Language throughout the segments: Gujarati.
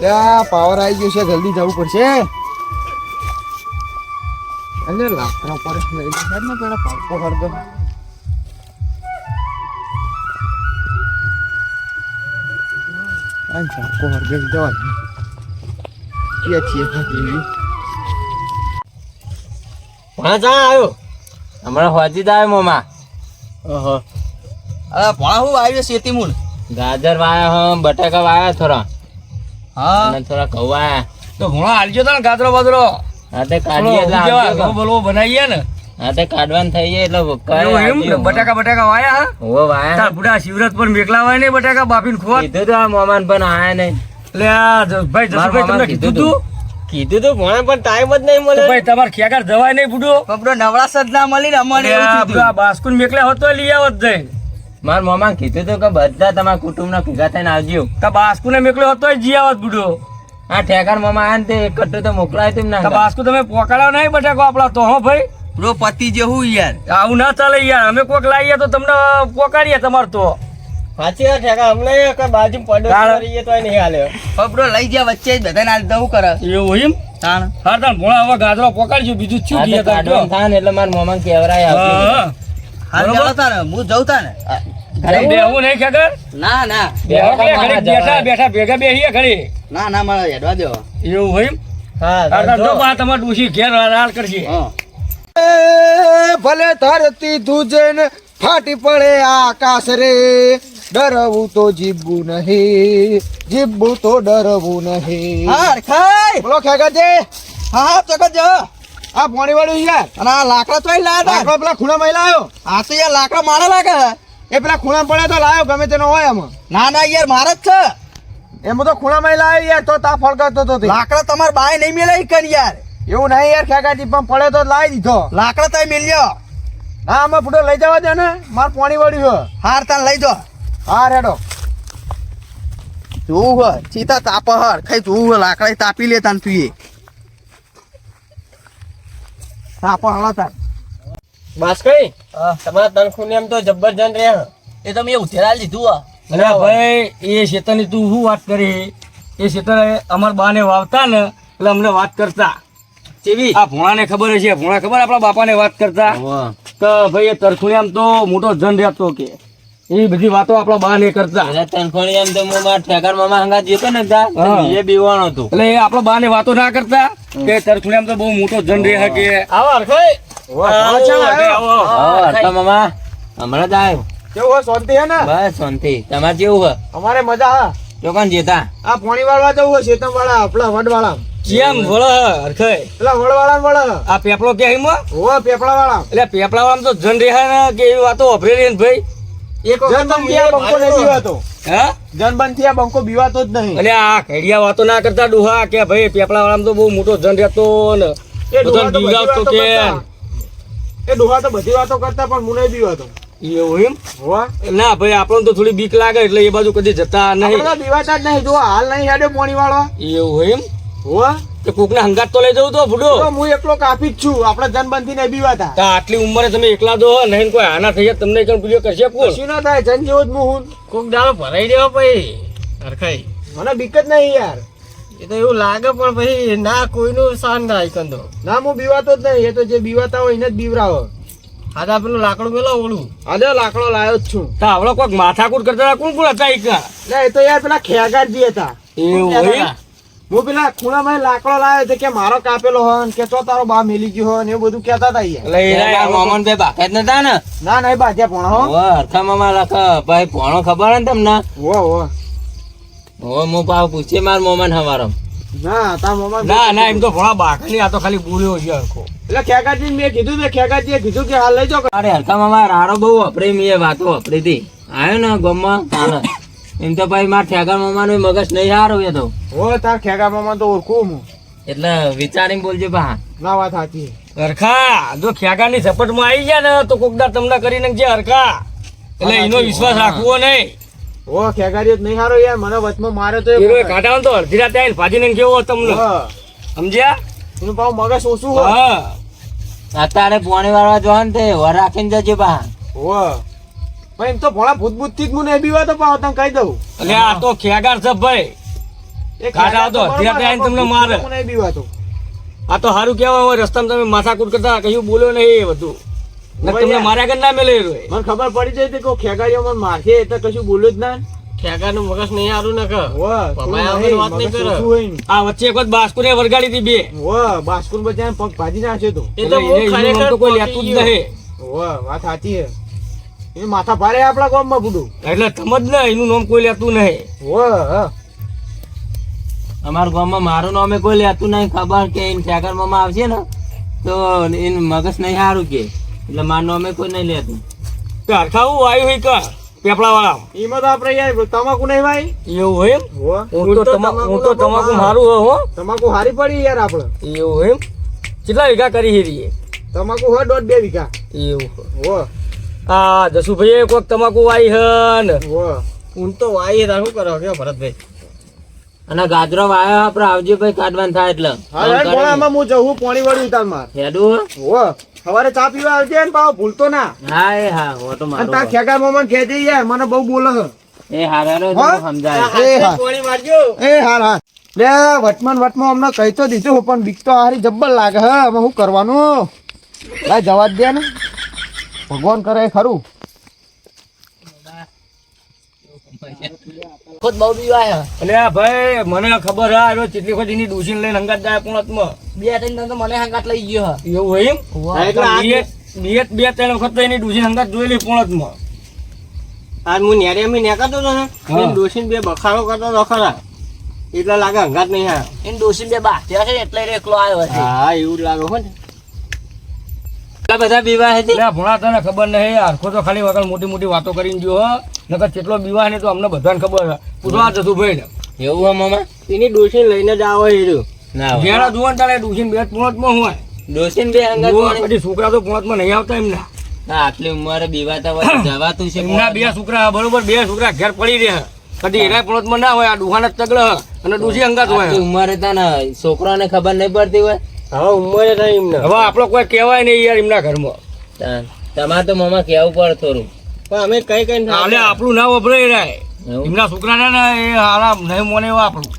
ત્યાં પાવર આવી ગયો છે જલ્દી જવું પડશે. અને લાકડા પર લઈ જાય ને પેલા પાકો હરગમ આ પાકો હરગમ જવા છીએ છીએ હા જા આવ્યો? હમણાં હોજી જ મોમા. અરે ભણા હું આવ્યો શેતી મૂળ ગાજર વાયા હમ બટાકા વાયા થોડા. હા. અને થોડા તો હાલજો હા તે કાઢીએ એટલે કેવા આપજો ઘઉં બલવો બનાવીએ ને? હા તે કાઢવાનું થઈ જાય એટલે આપજો. બટાકા બટાકા વાયા હા? હોવે વાયા. તાર બુઢા શિવરત પર મેકલા વાય ને બટાકા બાફીને ખોટ કીધું તો આ મોમાન પણ આયા નહીં. એટલે ભાઈ જસુભાઈ તમને કીધું તું? કીધું તો ભણે પણ ટાઈમ જ નહીં મળે ભાઈ તમારે ખેગાર જવાય નહીં નવરાશ જ ના મળી ને આ બાસ્કુન મેકલા હોત તો લઈ આવત જઈ મારા મોમાં કીધું તો કે બધા તમારા કુટુંબના ભેગા થઈને આવજો. તા બાસ્કુને મેકલો હતો જી આવત બુડો. આ ઠેકાણ મોમાં આયા તે એક કટ્ટો તો મોકલાય તેમ ના બાસ્કુ તમે પોકાડ્યો નહીં બટાકો આપણા તો હો ભાઈ? બ્રો પતિ જેવું યાર. આવું ના ચાલે યાર. અમે કોક લાવીએ તો તમને પોકાડીએ તમારે તો. સાચી વાત ઠેકા અમને કે બાજુ પડો રહીએ તો નહીં હાલે. બ્રો લઈ ગયા વચ્ચે બધાને હાલ દઉં કરે? એવું એમ? તાણ. હા તાણ ભોળા હવે ગાજરો પોકાડજો બીજું શું આ થાય એટલે મારા મોમાં કેવરાય હા. હું જઉં તાને. ઘરે નહીં ખેગર ના ના. બેઠા બેઠા ભેગા બેહીએ ઘરે ના ના મારે હેડવા દો. એવું હોય? હા બા તમારે ડૂસી ઘેર કરશે. ભલે ધરતી ધુજે ને ફાટી પડે આકાશ રે ડરવું તો જીવવું નહીં. જીવવું તો ડરવું નહીં. હા ખાય. બોલો હા આ પાણી વાળું યાર અને આ લાકડા તો લાયા લાકડા પેલા ખૂણા માં લાયો. આ તો યાર લાકડા મારે લાગે એ પેલા ખૂણા પડે તો લાયો ગમે તેનો હોય આમાં. ના ના યાર મારે જ છે. એમ તો ખૂણા માં લાયો યાર તો તા ફળગાતો તો. લાકડા તમાર બાય નહીં મેલે ઈ કર યાર. એવું નહીં યાર ખેગાજી પણ પડે તો લાવી દીધો. લાકડા તો મેલ્યો. ના આમાં ફૂટો લઈ જવા દે ને માર પાણી વાળ્યું હાર તાન લઈ જો. હા રેડો જોવું હોય સીતા તાપ હર ખાઈ જોવું લાકડા તાપી લે તાન તું તાપ હળો તાન બસ કઈ તમારા તનખું એમ તો જબરજસ્ત રહ્યા એ તમે ઉધેરા લીધું અરે ભાઈ એ શેતરની તું શું વાત કરી? એ શેતર અમાર બાને વાવતા ને એટલે અમને વાત કરતા. કેવી આ ભોણાને ખબર છે ભોણા ખબર આપણા બાપાને વાત કરતા? તો ભાઈ એ તરખુણી આમ તો મોટો જન રહેતો કે. એ બધી વાતો આપણા બા ને કરતા. તનખોણી એમ તો હું મારા ઠેકર મામા હંગા જતો ને હા. બીજે બીવાનો હતું. એટલે એ આપણા બાને વાતો ના કરતા કે તરખોણી એમ તો બહુ મોટો જન રહે કે આવો અરખોઈ હરખા મામા. હમણાં જ આવ્યો. કેવું હોય શાંતિ હે ને? બસ શાંતિ. તમારે કેવું હોય અમારે મજા હા. કોણ જેતા? આ પાણી વાળવા જવું હોય શેતમ વાળા આપણા વડ વાળા કેમ ભોળો હરખાઈ? એટલે વડ વાળા વડ આ પેપળો કે હિમો ઓ પેપળા વાળા એટલે પેપળા વાળા તો જન રહે ને કે એવી વાતો ને ભાઈ? બંકો બીવાતો. હા? જનબનથી આ બંકો બીવાતો જ નહીં. એટલે આ ઘડિયા વાતો ના કરતા ડુહા કે ભાઈ પેપલા વાળામાં તો બહુ મોટો જન રહેતો ને. એ ડોહા તો બધી બીવાતો વાતો કે. કરતા. એ ડોહા તો બધી વાતો કરતા પણ નહીં બીવાતો. એવું એમ? ના ભાઈ આપણને તો થોડી બીક લાગે એટલે એ બાજુ કદી જતા નહીં. બીવાતા જ નહીં. જો હાલ નહીં હેડે પાણી વાળો એવું એમ? હોવા. તો કોકને હંગાત તો લઈ જવું તો બુડો હું એકલો કાપી જ છું. આપણે જનબનથી બી બીવાતા તો આટલી ઉંમરે તમે એકલા દો નહીં કોઈ આના થઈ જાય તમને કઈ પૂજો કશે કોણ શું ના થાય જન જેવો જ હું હું. કોક દાડો ભરાઈ દેવો પછી હરખાઈ. મને બીક જ નહીં યાર. એ તો એવું લાગે પણ પછી ના કોઈનું સહન ના આઈકન તો ના હું બીવાતો જ નહીં. એ તો જે બીવાતા હોય એને જ બીવરાવો. હાથા પેલું લાકડું પેલો ઓળું આદે લાકડો લાયો જ છું. તા આવડો કોઈક માથાકૂટ કરતા હતા, કોણ કોણ હતા એક એ તો યાર પેલા ખેગાજી હતા. એવું? હું પેલા ખૂણામાં લાકડો લાવ્યો છે કે મારો કાપેલો હોય કે ચો તારો બા મેલી ગયો હોય એવું બધું કેતા હતા એટલે એ મોમન ભાઈ બાકાત નતા ને? ના નહીં બાજ્યા પણ હો હરખા મામા લખ ભાઈ ભણો ખબર હે ને તમને? ઓ ઓ ઓ હું પાવ પૂછે માર મોમન હવારો ના તા મોમન ના ના એમ તો ભણા બાકની આ તો ખાલી બોલ્યો છે હરખો. એટલે ખેગાજી મેં કીધું તો ખેગાજીએ કીધું કે હાલ લઈ જાઓ. અરે હરખા મામા રાડો બહુ વપરાય મી વાતો વપરી હતી આવ્યો ને ગમમાં એમ તો ભાઈ માર ઠેગા મામા નું મગજ નહીં સારું એ તો. હો તાર ઠેગા મામા તો ઓળખું હું. એટલે વિચારીને બોલજે પા ના વાત સાચી. હરખા જો ખ્યાગાની ઝપટમાં આવી ગયા ને તો કોકદાર તમને કરી જે હરખા. એટલે એનો વિશ્વાસ રાખવો નહીં. હો ખેગાજી નહીં હારો યાર મને વચમાં મારે તો એ કાઢાવ તો અડધી રાતે આવીને ભાજીને કેવો તમને. સમજ્યા? એનું પાવ મગજ ઓછું હા. અત્યારે પોણી વાળવા જવાનું ને તે વર રાખીને જજે બા હો. પણ એમ તો ભોળા ભૂત ભૂતથી જ મને નહીં બીવા તો પાવ તને કહી દઉં. એટલે આ તો ખેગાર છે ભાઈ. ખાડા આવતો અત્યારે આવીને તમને મારે. હું નહીં બીવાતો આ તો સારું કહેવાય હોય રસ્તામાં તમે માથાકૂટ કરતા કશું બોલ્યો નહીં એ બધું. તમને માર્યા કર ના મેલે મને ખબર પડી જાય કે ખેગારીઓ મને મારશે તો કશું બોલ્યું જ ના ખેગાનું મગજ નહીં હારું ને કર વાત નહીં કરે. આ વચ્ચે એક વખત બાસ્કુરે વરગાડી હતી બે. વાહ, બાસ્કુર બજાને પગ ભાજી નાખ્યો તો. એ તો ખરેખર કોઈ લેતું જ. નહીં. વાહ, વાત સાચી છે. એ માથા ભારે આપણા ગામમાં બુડું એટલે સમજ ને એનું નામ કોઈ લેતું નહીં. ઓ હા. અમારા ગામમાં મારું નામે કોઈ લેતું નહીં ખબર કે એને ઠેકર મામા આવશે ને તો એને મગજ નહીં સારું કે. એટલે મારું નામે કોઈ નહીં લેતું. તે હરખાવું આવ્યું હોય કા પેપડા વાળા એમાં તો આપણે યાર તમાકુ નહીં ભાઈ? એવું હોય એમ? હું. તો તમાકુ હું તો તમાકુ મારું. હો. તમાકુ હારી પડી યાર આપણે. એવું હોય એમ? કેટલા વીઘા કરી હીરીએ તમાકુ હોય દોઢ બે વીઘા. એવું વાહ, આ જસુભાઈ વખત તમાકુ વાઈ હન. હું તો વાઈ શું કરો કે ભરતભાઈ? અને ગાજરો વાયો આપડે આવજો ભાઈ કાઢવાનું થાય એટલે. હા હું જવું પોણી વળી ઉતાર માર. હેડું વાહ, સવારે ચા પીવા આવજે ને પાવ ભૂલતો ના. હા એ હા હો તો મારો તા ખેગા મોમાં ખેંચી યાર મને બહુ બોલે હે. એ હારે હારે હા? સમજાય. એ હા. એ હાર હા લે વટમાં ને વટમાં અમને કહી તો દીધું પણ બીક તો હારી જબ્બર લાગે હે હું શું કરવાનું? લાય જવા દે ને. ભગવાન કરે ખરું. ખુદ બહુ ભાઈ મને ખબર હા એનો ચીટલી ડૂસીને લઈને હંગાત જાય બે ત્રણ તો મને હંગાત લઈ ગયો એવું એમ? બે બે- બે ત્રણ વખત તો એની ડૂસીને હંગાત જોયેલી પૂણતમાં આજ હું નેરે અમે નેકાતો તો ને એમ ડોશીને બે બખાડો કરતો હતો ખરા. એટલે લાગે હંગાત નહીં હા. એમ ડોશીને બે બાત્યા છે એટલે એકલો આવ્યો છે. હા એવું લાગે હો ને. બધા બીવા હતી ના ભણા તને ખબર નહીં આખો તો ખાલી વગર મોટી મોટી વાતો કરીને ગયો નકર કેટલો બીવાય ને તો અમને બધાને ખબર છે પૂછવા જતું ભાઈ એવું હા મામા? એની ડોસી લઈને જ આવો હીરું ના ઘેરા જુવાન તારે ડૂસીને બે પૂણતમાં હોય? ડોશીને બે અંગત પછી છોકરા તો પૂણતમાં નહીં આવતા એમના. ના, આટલી ઉંમરે બીવાતા હોય તો જવાતું છે એમના બે છોકરા બરોબર બે છોકરા ઘેર પડી રહ્યા. કદી એના પૂણતમાં ના હોય આ દુકાન જ તગડ અને ડોસી અંગત હોય. ઉંમરે તો ને છોકરાને ખબર નહીં પડતી હોય? હવે ઉંમરે નહીં એમને. હવે આપણો કોઈ કહેવાય નહીં યાર એમના ઘરમાં. તમારે તો મામા કહેવું પડે થોડું પણ અમે કઈ કઈ હાલે આપણું ના વપરાય રાય એમના છોકરાને ને એ હારા નહીં મોને એવા આપણું.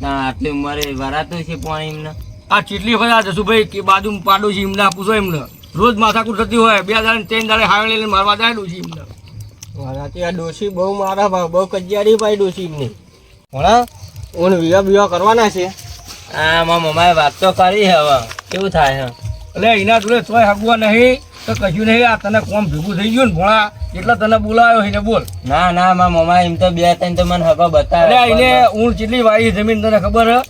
ના આટલી ઉંમરે વરાતું છે પણ એમને. આ ચીટલી ફરા જશું જસુભાઈ કે બાજુ પાડું છે એમને આપું પૂછો એમને. રોજ માથાકૂટ થતી હોય બે દાડે ત્રણ દાડે હાવે લઈને મારવા જાય છે એમને. મારાથી આ ડોસી બહુ મારા ભાવ બહુ કજિયારી ભાઈ ડોશી એમની. હા ઓન વિવાહ વિવાહ કરવાના છે. હા મારા મમ્માએ વાત તો કરી હવે. કેવું થાય હે એટલે એના જોડે તોય હગવા નહીં તો કશું નહીં આ તને કોમ ભેગું થઈ ગયું ને ભોળા એટલે તને બોલાયો એને બોલ. ના ના મારા મમ્મા એમ તો બે ત્રણ તો મને હગો બતાવે એને ઊંડ ચીટલી વાળી જમીન તને ખબર હે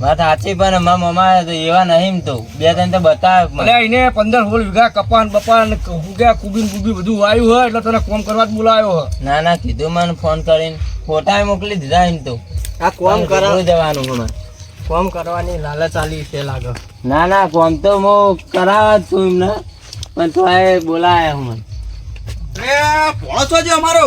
વાત સાચી પણ મારા મમા એવા નહીં તો. બે ત્રણ તો બતાવે મને. એટલે એને પંદર સોળ વીઘા કપાન બપાન ઉગ્યા કુબીન કુબી બધું વાયું હોય એટલે તને કોમ કરવા જ બોલાયો હે ના ના કીધું મને ફોન કરીને. ફોટા મોકલી દીધા એમ તો. આ કોમ કરવા જવાનું હમણાં. કોમ કરવાની લાલચ આલી છે લાગે. ના ના કોમ તો હું કરાવ છું એમને પણ તો એ બોલાયા હું મને. ભોળો છો જે અમારો?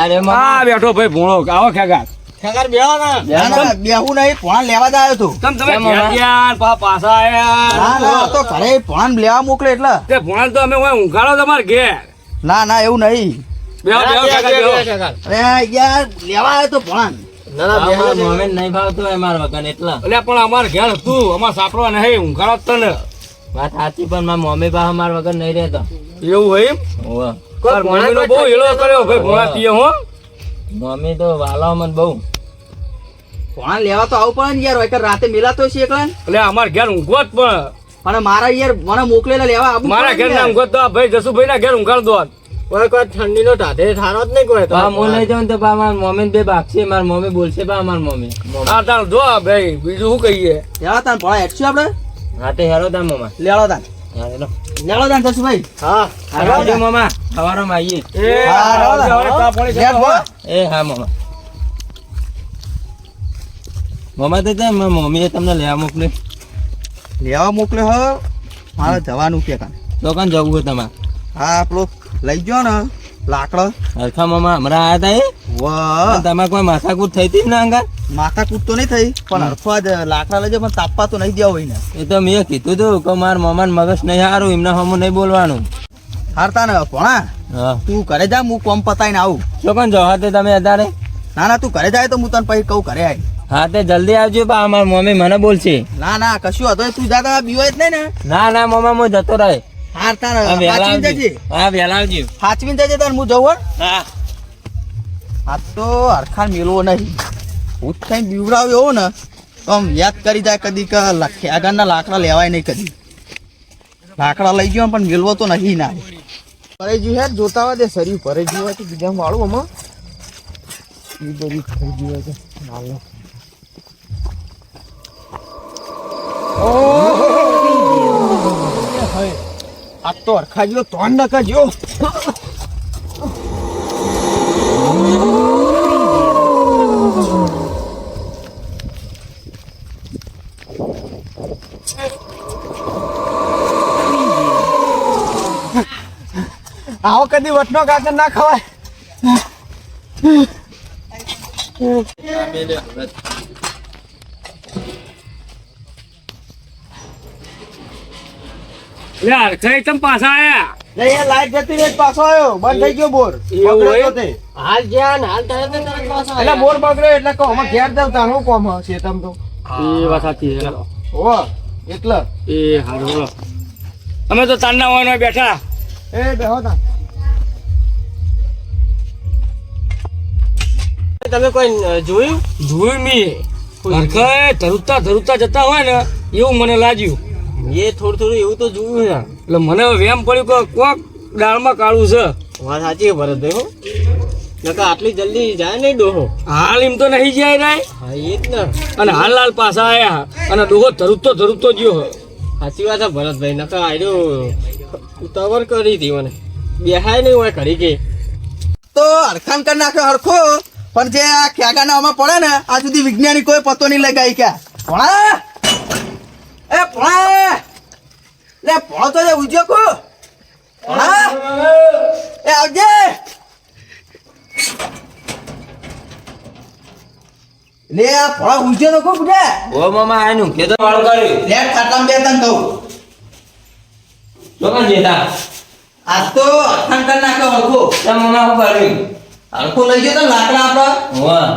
અરે મા બેઠો ભાઈ ભોણો આવો ખેગા ખગર બેહો ના. ના બેહું નહીં ભોળા લેવા આવ્યો તું તમ તમે? ગયા પા પાછા આયા ના ના તો ઘરે ભોળાને લેવા મોકલે એટલે. તે ભોણા તો અમે હોય ઊંઘાડો તમારે ઘેર. ના ના એવું નહીં. બેહો અરે યાર લેવા આવ્યો તો ભોળાને મમ્મી નહીં ભાવતો હોય મારા વગર એટલા. એટલે પણ અમારે ઘેર હતું અમારે સાપડવા નહીં ઊંઘાડો તને. વાત સાચી પણ મારા મમ્મી પાસે મારા વગર નહીં રહેતો. એવું હોય બહુ હેલો કર્યો ભાઈ પીએ હો? મમ્મી તો વાલો મન બહુ. કોણ લેવા તો આવું પણ યાર હોય રાતે મેલાતો છે એકલા એટલે અમારે ઘેર ઊંઘવો જ પણ અને મારા યાર મને મોકલેલા લેવા મારા ઘેર ના ઊંઘો તો ભાઈ જસુભાઈ ના ઘેર ઊંઘાડ દો કોઈ કોઈ ઠંડીનો ઢાઢે થારો જ નહીં કોઈ તો. જાઉં તો પા મારા મમ્મી બે ભાગશે મારી મમ્મી બોલશે મારી મમ્મી. હા તાર જો ભાઈ બીજું શું કહીએ? લેવા તાર હેઠશું આપણે? હા તે હેરો તા મમ્મા ભાઈ હા આવજો મમ્મા સવારમાં આવીએ. એ હા. એ મમ્મા મમ્મા તો ત્યાં મારી મમ્મીએ તમને લેવા મોકલી લેવા મોકલે હ. મારે જવાનું કે કાન તો કાન જવું હોય તમારે? હા આપણો લઈ ગયો ને લાકડો. હરખા મામા હમણાં આવ્યા હતા વાહ. એ તમારે કોઈ માથાકૂટ થઈ હતી ના અંગા માથા કૂદ તો નહીં થઈ પણ હરખવા જ લાકડા લઈ જાય પણ તાપવા તો નહીં દેવા હોય ને એ તો મેં કીધું તું કે મારા મામાને મગજ નહીં સારું એમના હમું નહીં બોલવાનું. હારતા ને ભણા તું ઘરે જા હું કોમ પતાવીને આવું. શું કોણ જવા તે તમે અધારે? ના ના તું ઘરે જાય તો હું તને પછી કહું ઘરે આવી હા તે જલ્દી આવજો બા અમાર મમ્મી મને બોલશે. ના ના કશું હતો તું જાતા બીવાય જ નહીં ને. ના ના મમ્મા હું જતો રહે. હાર તાર હા વહેલા હાચવીને આવજો. જજે? હા વહેલા આવજો. હાચવીને જજે તાર હું જવું હા. આ તો હરખાન મેળવો નહીં. હું કઈ બીવડાવ્યો એવો ને તો આમ યાદ કરી જાય કદી કે આગળના લાકડા લેવાય નહીં કદી. લાકડા લઈ ગયો પણ મેળવો તો નહીં ના. પરેજી હે જોતા હોય શરીર સરી હોય તો બીજા વાળું આમાં? એ બધી છે નાલો તો અરખા ત્રણ ટકા જેવો. આવો કદી વટનો કાકર ના ખવાય. યાર કઈ તમ પાછા આયા. નહીં લાઈટ જતી રહી પાછો આવ્યો. બંધ થઈ ગયો બોર. હાલ બગડ્યો હોય? તો તે. એટલે બોર બગડ્યો એટલે કહો અમે ઘેર જાવ તારું કોમ હશે તમ તો? એ વાત સાચી છે ઓ એટલે? એ હારું અમે તો તારના હોય બેઠા. એ બેહો તા. તમે કોઈ જોયું? જોયું મી. ધરુતા ધરુતા જતા હોય ને એવું મને લાગ્યું. એ થોડું થોડું એવું તો જોયું છે. એટલે મને વેમ પડ્યું કે કોક દાળમાં કાળું છે. વાત સાચી ભરતભાઈ હો. નકા આટલી જલ્દી જાય નહીં ડોહો. હાલ એમ તો નહીં જાય રાય. હા એ જ ને. અને હાલ લાલ પાછા આયા. અને ડોહો ધરુતો ધરુતો ગયો. હે. સાચી વાત છે ભરતભાઈ નકા આડ્યો ઉતાવળ કરી હતી મને. બેહાય નહીં હોય ઘડી કે તો હરખાન કરી નાખ્યો હરખો પણ જે આ ક્યાગાના આમાં પડે ને આ સુધી વિજ્ઞાની કોઈ પતો નહીં લગાઈ ક્યાં? ભોળા એ ભોળા લે ભોળો તો જે ઉજ્યો કો. ભોળા એ આવજે. લે આ ભોળા ઉજ્યો તો કો બુઢા. ઓ મામા આનું કે તો વાળું કર્યું લે ખાટલામાં બે તને કહું તો કાં જેતા આજ તો હરખાન કરી નાખો હરખો. તો મામા શું કર્યું હરખો લઈ ગયો તો લાકડા આપડા વાહ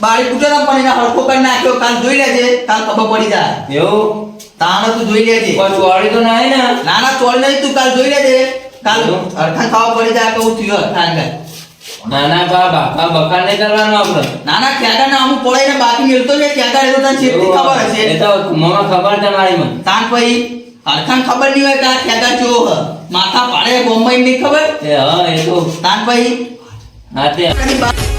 બાળી તૂટેલા પણ ના હરખો કરી નાખ્યો કાલ જોઈ લેજે કાલ ખબર પડી જાય. એવું? તાણે તું જોઈ લેજે. કોઈ ચોળી તો નહીં ને. ના ના ચોળી નહીં તું કાલ જોઈ લેજે. કાલ અડખાન ખાવા પડી જાય કહું થયો કાલ ના ના બાબા બાપા બખાર નહીં કરવાનો આપણે. ના ના ક્યાંકા ના અમુક પોળે ને બાકી મિલતો છે ક્યાંકા એ તો તને ખબર એ હશે તો મને ખબર છે મારી મને. તાન પછી અડખાન ખબર નહીં હોય કે આ ક્યાંકા માથા પાડે બોમ્બઈ નહીં ખબર? એ હા એ તો. તાન પછી હા તે.